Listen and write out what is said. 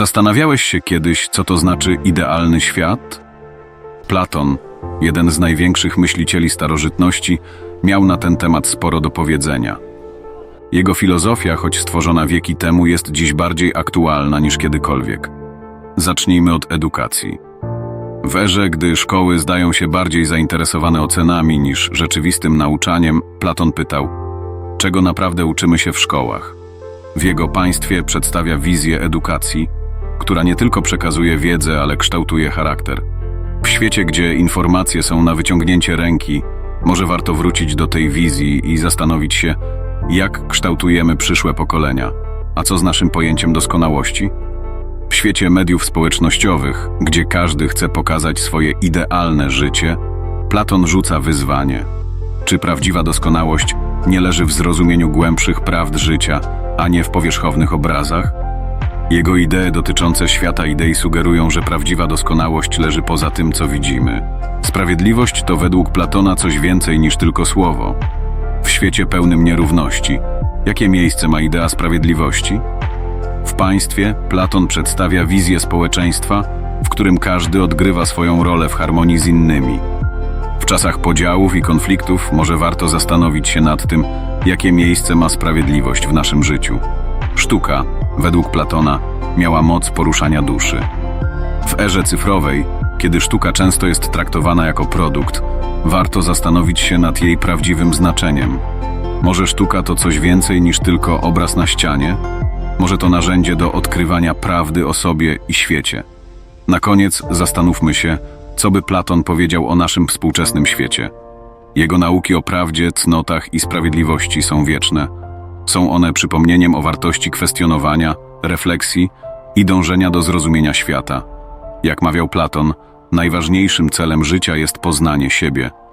Zastanawiałeś się kiedyś, co to znaczy idealny świat? Platon, jeden z największych myślicieli starożytności, miał na ten temat sporo do powiedzenia. Jego filozofia, choć stworzona wieki temu, jest dziś bardziej aktualna niż kiedykolwiek. Zacznijmy od edukacji. W erze, gdy szkoły zdają się bardziej zainteresowane ocenami niż rzeczywistym nauczaniem, Platon pytał: Czego naprawdę uczymy się w szkołach? W jego państwie przedstawia wizję edukacji, która nie tylko przekazuje wiedzę, ale kształtuje charakter. W świecie, gdzie informacje są na wyciągnięcie ręki, może warto wrócić do tej wizji i zastanowić się, jak kształtujemy przyszłe pokolenia, a co z naszym pojęciem doskonałości? W świecie mediów społecznościowych, gdzie każdy chce pokazać swoje idealne życie, Platon rzuca wyzwanie. Czy prawdziwa doskonałość nie leży w zrozumieniu głębszych prawd życia, a nie w powierzchownych obrazach? Jego idee dotyczące świata idei sugerują, że prawdziwa doskonałość leży poza tym, co widzimy. Sprawiedliwość to według Platona coś więcej niż tylko słowo. W świecie pełnym nierówności, jakie miejsce ma idea sprawiedliwości? W państwie Platon przedstawia wizję społeczeństwa, w którym każdy odgrywa swoją rolę w harmonii z innymi. W czasach podziałów i konfliktów może warto zastanowić się nad tym, jakie miejsce ma sprawiedliwość w naszym życiu. Sztuka, według Platona, miała moc poruszania duszy. W erze cyfrowej, kiedy sztuka często jest traktowana jako produkt, warto zastanowić się nad jej prawdziwym znaczeniem. Może sztuka to coś więcej niż tylko obraz na ścianie? Może to narzędzie do odkrywania prawdy o sobie i świecie. Na koniec zastanówmy się, co by Platon powiedział o naszym współczesnym świecie. Jego nauki o prawdzie, cnotach i sprawiedliwości są wieczne. Są one przypomnieniem o wartości kwestionowania, refleksji i dążenia do zrozumienia świata. Jak mawiał Platon, najważniejszym celem życia jest poznanie siebie –